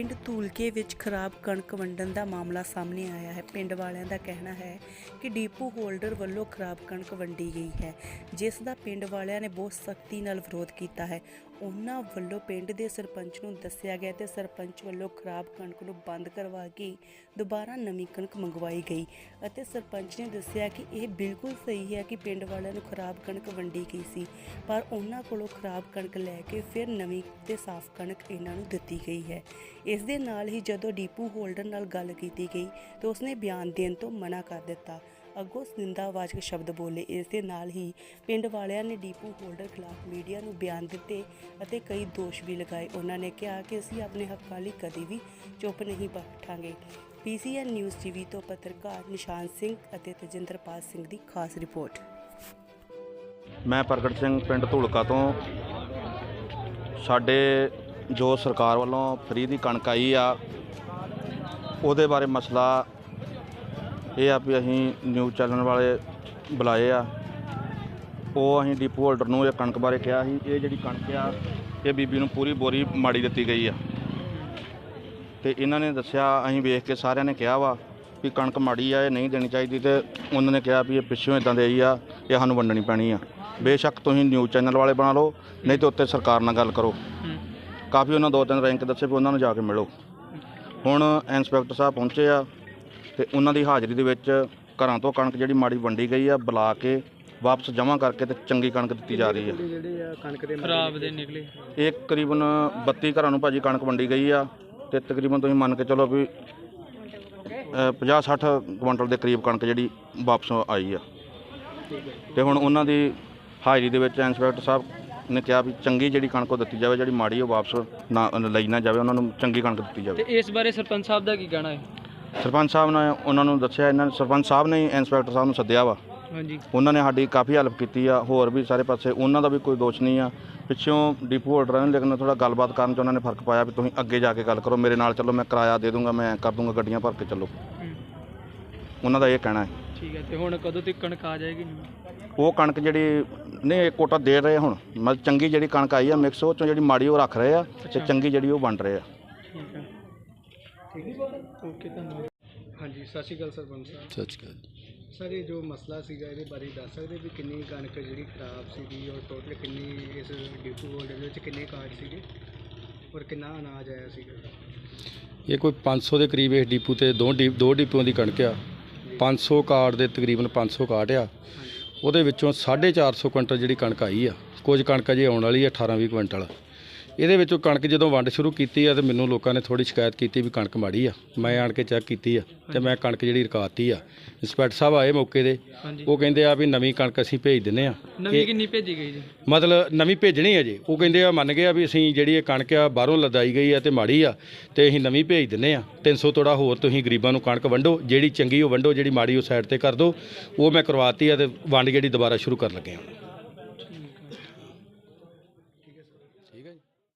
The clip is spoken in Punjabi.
ਪਿੰਡ ਧੂਲਕੇ ਵਿੱਚ ਖਰਾਬ ਕਣਕ ਵੰਡਣ ਦਾ ਮਾਮਲਾ ਸਾਹਮਣੇ ਆਇਆ ਹੈ। ਪਿੰਡ ਵਾਲਿਆਂ ਦਾ ਕਹਿਣਾ ਹੈ ਕਿ ਡੀਪੂ ਹੋਲਡਰ ਵੱਲੋਂ ਖਰਾਬ ਕਣਕ ਵੰਡੀ ਗਈ ਹੈ, ਜਿਸ ਦਾ ਪਿੰਡ ਵਾਲਿਆਂ ਨੇ ਬਹੁਤ ਸਖਤੀ ਨਾਲ ਵਿਰੋਧ ਕੀਤਾ ਹੈ। ਉਹਨਾਂ ਵੱਲੋਂ ਪਿੰਡ ਦੇ ਸਰਪੰਚ ਨੂੰ ਦੱਸਿਆ ਗਿਆ ਤੇ ਸਰਪੰਚ ਵੱਲੋਂ ਖਰਾਬ ਕਣਕ ਨੂੰ ਬੰਦ ਕਰਵਾ ਕੇ ਦੁਬਾਰਾ ਨਵੀਂ ਕਣਕ ਮੰਗਵਾਈ ਗਈ ਅਤੇ ਸਰਪੰਚ ਨੇ ਦੱਸਿਆ ਕਿ ਇਹ ਬਿਲਕੁਲ ਸਹੀ ਹੈ ਕਿ ਪਿੰਡ ਵਾਲਿਆਂ ਨੂੰ ਖਰਾਬ ਕਣਕ ਵੰਡੀ ਗਈ ਸੀ, ਪਰ ਉਹਨਾਂ ਕੋਲੋਂ ਖਰਾਬ ਕਣਕ ਲੈ ਕੇ ਫਿਰ ਨਵੀਂ ਤੇ ਸਾਫ਼ ਕਣਕ ਇਹਨਾਂ ਨੂੰ ਦਿੱਤੀ ਗਈ ਹੈ। ਇਸ ਦੇ ਨਾਲ ਹੀ ਜਦੋਂ ਡੀਪੂ ਹੋਲਡਰ ਨਾਲ ਗੱਲ ਕੀਤੀ ਗਈ ਤਾਂ ਉਸਨੇ ਬਿਆਨ ਦੇਣ ਤੋਂ ਮਨਾ ਕਰ ਦਿੱਤਾ। ਅੱਗੋਂ ਨਿੰਦਾਵਾਚਕ ਸ਼ਬਦ ਬੋਲੇ। ਇਸ ਦੇ ਨਾਲ ਹੀ ਪਿੰਡ ਵਾਲਿਆਂ ਨੇ ਡੀਪੂ ਹੋਲਡਰ ਖਿਲਾਫ ਮੀਡੀਆ ਨੂੰ ਬਿਆਨ ਦਿੱਤੇ ਅਤੇ ਕਈ ਦੋਸ਼ ਵੀ ਲਗਾਏ। ਉਹਨਾਂ ਨੇ ਕਿਹਾ ਕਿ ਅਸੀਂ ਆਪਣੇ ਹੱਕਾਂ ਲਈ ਕਦੀ ਵੀ ਚੁੱਪ ਨਹੀਂ ਬੈਠਾਂਗੇ। ਪੀਸੀਐਨ ਨਿਊਜ਼ ਟੀਵੀ ਤੋਂ ਪੱਤਰਕਾਰ ਨਿਸ਼ਾਨ ਸਿੰਘ ਅਤੇ ਤਜਿੰਦਰਪਾਲ ਸਿੰਘ ਦੀ ਖਾਸ ਰਿਪੋਰਟ। ਮੈਂ ਪ੍ਰਗਟ ਸਿੰਘ ਪਿੰਡ ਧੂਲਕਾ ਤੋਂ। ਸਾਡੇ ਜੋ ਸਰਕਾਰ ਵੱਲੋਂ ਫ੍ਰੀ ਦੀ ਕਣਕ ਆਈ ਆ, ਉਹਦੇ ਬਾਰੇ ਮਸਲਾ ਇਹ ਆ ਵੀ ਅਸੀਂ ਨਿਊਜ਼ ਚੈਨਲ ਵਾਲੇ ਬੁਲਾਏ ਆ। ਉਹ ਅਸੀਂ ਡਿਪੂ ਹੋਲਡਰ ਨੂੰ ਇਹ ਕਣਕ ਬਾਰੇ ਕਿਹਾ ਸੀ, ਇਹ ਜਿਹੜੀ ਕਣਕ ਆ, ਇਹ ਬੀਬੀ ਨੂੰ ਪੂਰੀ ਬੋਰੀ ਮਾੜੀ ਦਿੱਤੀ ਗਈ ਆ। ਤੇ ਇਹਨਾਂ ਨੇ ਦੱਸਿਆ, ਅਸੀਂ ਵੇਖ ਕੇ ਸਾਰਿਆਂ ਨੇ ਕਿਹਾ ਵਾ ਵੀ ਕਣਕ ਮਾੜੀ ਆ, ਇਹ ਨਹੀਂ ਦੇਣੀ ਚਾਹੀਦੀ ਤੇ ਉਹਨਾਂ ਨੇ ਕਿਹਾ ਵੀ ਇਹ ਪਿੱਛੋਂ ਇਦਾਂ ਦੇਈ ਆ, ਇਹ ਸਾਨੂੰ ਵੰਡਣੀ ਪੈਣੀ ਆ। ਬੇਸ਼ੱਕ ਤੁਸੀਂ ਨਿਊਜ਼ ਚੈਨਲ ਵਾਲੇ ਬਣਾ ਲਓ, ਨਹੀਂ ਤੇ ਉੱਤੇ ਸਰਕਾਰ ਨਾਲ ਗੱਲ ਕਰੋ। ਕਾਫੀ ਉਹਨਾਂ ਦੋ ਤਿੰਨ ਰੈਂਕ ਦੱਸੇ ਵੀ ਉਹਨਾਂ ਨੂੰ ਜਾ ਕੇ ਮਿਲੋ। ਹੁਣ ਇੰਸਪੈਕਟਰ ਸਾਹਿਬ ਪਹੁੰਚੇ ਆ ਤੇ ਉਹਨਾਂ ਦੀ ਹਾਜ਼ਰੀ ਦੇ ਵਿੱਚ ਘਰਾਂ ਤੋਂ ਕਣਕ ਜਿਹੜੀ ਮਾੜੀ ਵੰਡੀ ਗਈ ਆ ਬੁਲਾ ਕੇ ਵਾਪਸ ਜਮ੍ਹਾਂ ਕਰਕੇ ਤੇ ਚੰਗੀ ਕਣਕ ਦਿੱਤੀ ਜਾ ਰਹੀ ਆ। ਜਿਹੜੇ ਆ ਕਣਕ ਦੇ ਖਰਾਬ ਦੇ ਨਿਕਲੇ। ਇਹ ਤਕਰੀਬਨ 32 ਘਰਾਂ ਨੂੰ ਭਾਜੀ ਕਣਕ ਵੰਡੀ ਗਈ ਆ ਤੇ ਤਕਰੀਬਨ ਤੁਸੀਂ ਮੰਨ ਕੇ ਚਲੋ ਵੀ 50 60 ਕੁਇੰਟਲ ਦੇ ਕਰੀਬ ਕਣਕ ਜਿਹੜੀ ਵਾਪਸ ਆਈ ਆ। ਤੇ ਹੁਣ ਉਹਨਾਂ ਦੀ ਹਾਜ਼ਰੀ ਦੇ ਵਿੱਚ ਇੰਸਪੈਕਟਰ ਸਾਹਿਬ ਨੇ ਕਿਹਾ ਵੀ ਚੰਗੀ ਜਿਹੜੀ ਕਣਕ ਉਹ ਦਿੱਤੀ ਜਾਵੇ ਜਿਹੜੀ ਮਾੜੀ ਉਹ ਵਾਪਸ ਨਾ ਲਈ ਨਾ ਜਾਵੇ ਉਹਨਾਂ ਨੂੰ ਚੰਗੀ ਕਣਕ ਦਿੱਤੀ ਤੇ ਜਾਵੇ ਇਸ ਬਾਰੇ ਸਰਪੰਚ ਸਾਹਿਬ ਦਾ ਕੀ ਕਹਿਣਾ ਹੈ? ਸਰਪੰਚ ਸਾਹਿਬ ਨੇ ਉਹਨਾਂ ਨੂੰ ਦੱਸਿਆ ਇਹਨਾਂ ਨੇ ਸਰਪੰਚ ਸਾਹਿਬ ਨੇ ਇੰਸਪੈਕਟਰ ਸਾਹਿਬ ਨੂੰ ਸੱਦਿਆ ਵਾ। ਹਾਂਜੀ। ਉਹਨਾਂ ਨੇ ਸਾਡੀ ਕਾਫੀ ਹੈਲਪ ਕੀਤੀ ਆ ਹੋਰ ਵੀ ਸਾਰੇ ਪਾਸੇ ਉਹਨਾਂ ਦਾ ਵੀ ਕੋਈ ਦੋਸ਼ ਨਹੀਂ ਆ। ਪਿੱਛੋਂ ਡਿਪੂ ਹੋਲਡਰਾਂ ਨੇ ਲੇਕਿਨ ਥੋੜਾ ਗੱਲਬਾਤ ਕਰਨ 'ਚ ਉਹਨਾਂ ਨੇ ਫ਼ਰਕ ਪਾਇਆ ਵੀ ਤੁਸੀਂ ਅੱਗੇ ਜਾ ਕੇ ਗੱਲ ਕਰੋ ਮੇਰੇ ਨਾਲ ਚੱਲੋ ਮੈਂ ਕਿਰਾਇਆ ਦੇ ਦੂੰਗਾ ਮੈਂ ਕਰ ਦੂੰਗਾ ਗੱਡੀਆਂ ਭਰ ਕੇ ਚੱਲੋ। ਉਹਨਾਂ ਦਾ ਇਹ ਕਹਿਣਾ ਹੈ। ਠੀਕ ਹੈ ਤੇ ਹੁਣ ਕਦੋਂ ਤੱਕ ਕਣਕ ਆ ਜਾਏਗੀ? ਉਹ ਕਣਕ ਜਿਹੜੀ ਨਹੀਂ ਇਹ ਕੋਟਾ ਦੇ ਰਹੇ ਹੁਣ। ਮਤਲਬ ਚੰਗੀ ਜਿਹੜੀ ਕਣਕ ਆਈ ਆ ਮਿਕਸ ਉਹ ਚੋਂ ਜਿਹੜੀ ਮਾੜੀ ਉਹ ਰੱਖ ਰਹੇ ਆ ਤੇ ਚੰਗੀ ਜਿਹੜੀ ਉਹ ਵੰਡ ਰਹੇ ਆ। ਠੀਕ ਹੈ। ਠੀਕ ਹੈ। ਓਕੇ ਧੰਨਵਾਦ। ਹਾਂਜੀ ਸਤਿ ਸ਼੍ਰੀ ਅਕਾਲ ਸਰਪੰਚ ਸਾਹਿਬ। ਸੱਚ ਗੱਲ ਸਰ ਇਹ ਜੋ ਮਸਲਾ ਸੀਗਾ ਇਹਦੇ ਬਾਰੇ ਦੱਸ ਸਕਦੇ ਵੀ ਕਿੰਨੀ ਕਣਕ ਜਿਹੜੀ ਖਰਾਬ ਸੀਗੀ ਔਰ ਟੋਟਲ ਕਿੰਨੀ ਇਸ ਡਿਪੂ ਹੋਲਡਰ ਦੇ ਵਿੱਚ ਕਿੰਨੇ ਕਾਰਡ ਸੀਗੇ? ਔਰ ਕਿੰਨਾ ਅਨਾਜ ਆਇਆ ਸੀਗਾ? ਇਹ ਕੋਈ 500 ਦੇ ਕਰੀਬ ਇਸ ਡੀਪੂ ਤੇ ਦੋ ਡੀ ਦੋ ਡੀਪੂਆਂ ਦੀ ਕਣਕ ਆ। 500 ਕਾਰਡ ਦੇ ਤਕਰੀਬਨ 500 ਕਾਰਡ ਆ। ਉਹਦੇ ਵਿੱਚੋਂ 450 ਕੁਇੰਟਲ ਜਿਹੜੀ ਕਣਕ ਆਈ ਆ। ਕੁਝ ਕਣਕ ਅਜੇ ਆਉਣ ਵਾਲੀ ਆ 18 20 ਕੁਇੰਟਲ। ਇਹਦੇ ਵਿੱਚੋਂ ਕਣਕ ਜਦੋਂ ਵੰਡ ਸ਼ੁਰੂ ਕੀਤੀ ਆ ਤੇ ਮੈਨੂੰ ਲੋਕਾਂ ਨੇ ਥੋੜੀ ਸ਼ਿਕਾਇਤ ਕੀਤੀ ਵੀ ਕਣਕ ਮਾੜੀ ਆ। ਮੈਂ ਆਣ ਕੇ ਚੈੱਕ ਕੀਤੀ ਆ ਤੇ ਮੈਂ ਕਣਕ ਜਿਹੜੀ ਰਕਾਤੀ ਆ। ਇੰਸਪੈਕਟਰ ਸਾਹਿਬ ਆਏ ਮੌਕੇ ਦੇ ਉਹ ਕਹਿੰਦੇ ਆ ਵੀ ਨਵੀਂ ਕਣਕ ਅਸੀਂ ਭੇਜ ਦਿੰਨੇ ਆ। ਨਵੀਂ ਕਿੰਨੀ ਭੇਜੀ ਗਈ ਜੀ? ਮਤਲਬ ਨਵੀਂ ਭੇਜਣੀ ਹੈ ਜੀ। ਉਹ ਕਹਿੰਦੇ ਆ ਮੰਨ ਗਿਆ ਵੀ ਅਸੀਂ ਜਿਹੜੀ ਇਹ ਕਣਕ ਆ ਬਾਹਰੋਂ ਲਦਾਈ ਗਈ ਆ ਤੇ ਮਾੜੀ ਆ ਤੇ ਅਸੀਂ ਨਵੀਂ ਭੇਜ ਦਿੰਨੇ ਆ। 300 ਤੋੜਾ ਹੋਰ ਤੁਸੀਂ ਗਰੀਬਾਂ ਨੂੰ ਕਣਕ ਵੰਡੋ ਜਿਹੜੀ ਚੰਗੀ ਉਹ ਵੰਡੋ ਜਿਹੜੀ ਮਾੜੀ ਉਹ ਸਾਈਡ ਤੇ ਕਰ ਦਿਓ ਉਹ ਮੈਂ ਕਰਵਾਤੀ ਆ ਤੇ ਵੰਡ ਜਿਹੜੀ ਦੁਬਾਰਾ ਸ਼ੁਰੂ ਕਰਨ ਲੱਗੇ ਹਾਂ